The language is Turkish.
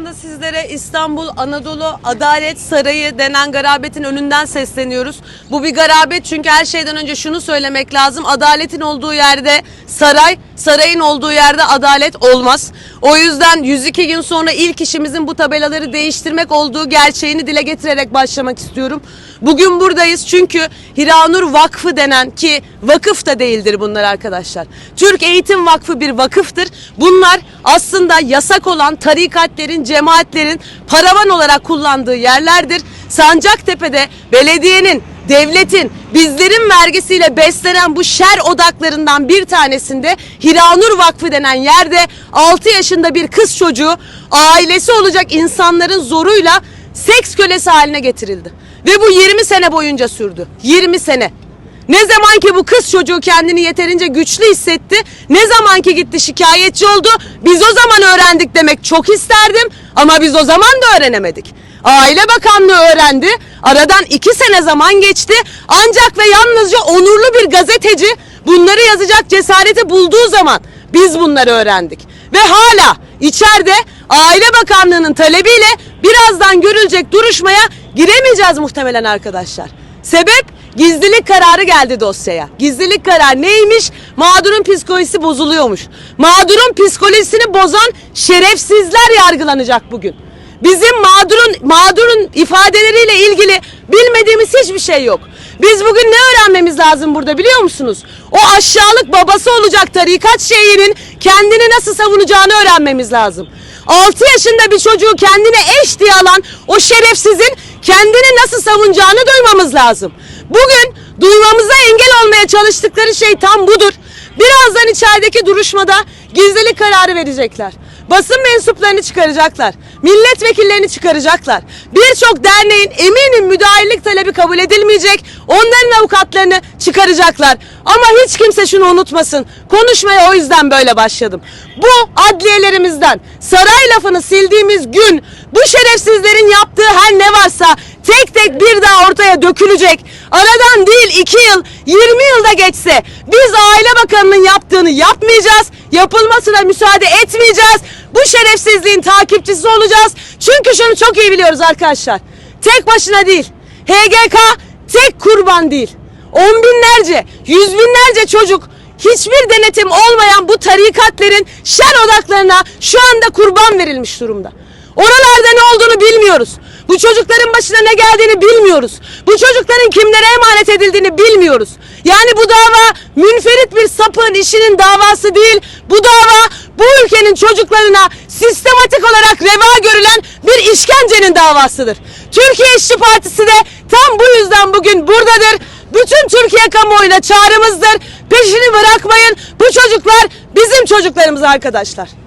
anda sizlere İstanbul Anadolu Adalet Sarayı denen garabetin önünden sesleniyoruz. Bu bir garabet çünkü her şeyden önce şunu söylemek lazım. Adaletin olduğu yerde saray, sarayın olduğu yerde adalet olmaz. O yüzden 102 gün sonra ilk işimizin bu tabelaları değiştirmek olduğu gerçeğini dile getirerek başlamak istiyorum. Bugün buradayız çünkü Hiranur Vakfı denen ki vakıf da değildir bunlar arkadaşlar. Türk Eğitim Vakfı bir vakıftır. Bunlar aslında yasak olan tarikatlerin, cemaatlerin paravan olarak kullandığı yerlerdir. Sancaktepe'de belediyenin, devletin, bizlerin vergisiyle beslenen bu şer odaklarından bir tanesinde Hiranur Vakfı denen yerde 6 yaşında bir kız çocuğu ailesi olacak insanların zoruyla seks kölesi haline getirildi. Ve bu 20 sene boyunca sürdü. 20 sene. Ne zaman ki bu kız çocuğu kendini yeterince güçlü hissetti, ne zaman ki gitti şikayetçi oldu, biz o zaman öğrendik demek çok isterdim ama biz o zaman da öğrenemedik. Aile Bakanlığı öğrendi, aradan iki sene zaman geçti ancak ve yalnızca onurlu bir gazeteci bunları yazacak cesareti bulduğu zaman biz bunları öğrendik. Ve hala içeride Aile Bakanlığı'nın talebiyle birazdan görülecek duruşmaya giremeyeceğiz muhtemelen arkadaşlar. Sebep gizlilik kararı geldi dosyaya. Gizlilik kararı neymiş? Mağdurun psikolojisi bozuluyormuş. Mağdurun psikolojisini bozan şerefsizler yargılanacak bugün. Bizim mağdurun mağdurun ifadeleriyle ilgili bilmediğimiz hiçbir şey yok. Biz bugün ne öğrenmemiz lazım burada biliyor musunuz? O aşağılık babası olacak tarikat şeyinin kendini nasıl savunacağını öğrenmemiz lazım. 6 yaşında bir çocuğu kendine eş diye alan o şerefsizin kendini nasıl savunacağını duymamız lazım. Bugün duymamıza engel olmaya çalıştıkları şey tam budur. Birazdan içerideki duruşmada gizlilik kararı verecekler. Basın mensuplarını çıkaracaklar. Milletvekillerini çıkaracaklar. Birçok derneğin eminim müdahillik talebi kabul edilmeyecek. Onların avukatlarını çıkaracaklar. Ama hiç kimse şunu unutmasın. Konuşmaya o yüzden böyle başladım. Bu adliyelerimizden saray lafını sildiğimiz gün bu şerefsizlerin yaptığı her ne varsa tek tek bir daha ortaya dökülecek. Aradan değil iki yıl, 20 yılda geçse biz Aile Bakanı'nın yaptığını yapmayacağız. Yapılmasına müsaade etmeyeceğiz. Bu şerefsizliğin takipçisi olacağız. Çünkü şunu çok iyi biliyoruz arkadaşlar. Tek başına değil. HGK tek kurban değil. On binlerce, yüz binlerce çocuk hiçbir denetim olmayan bu tarikatlerin şer odaklarına şu anda kurban verilmiş durumda. Oralarda ne olduğunu bilmiyoruz. Bu çocukların başına ne geldiğini bilmiyoruz. Bu çocukların kimlere emanet edildiğini bilmiyoruz. Yani bu dava münferit bir sapığın işinin davası değil. Bu dava bu ülkenin çocuklarına sistematik olarak reva görülen bir işkencenin davasıdır. Türkiye İşçi Partisi de tam bu yüzden bugün buradadır. Bütün Türkiye kamuoyuna çağrımızdır. Peşini bırakmayın. Bu çocuklar bizim çocuklarımız arkadaşlar.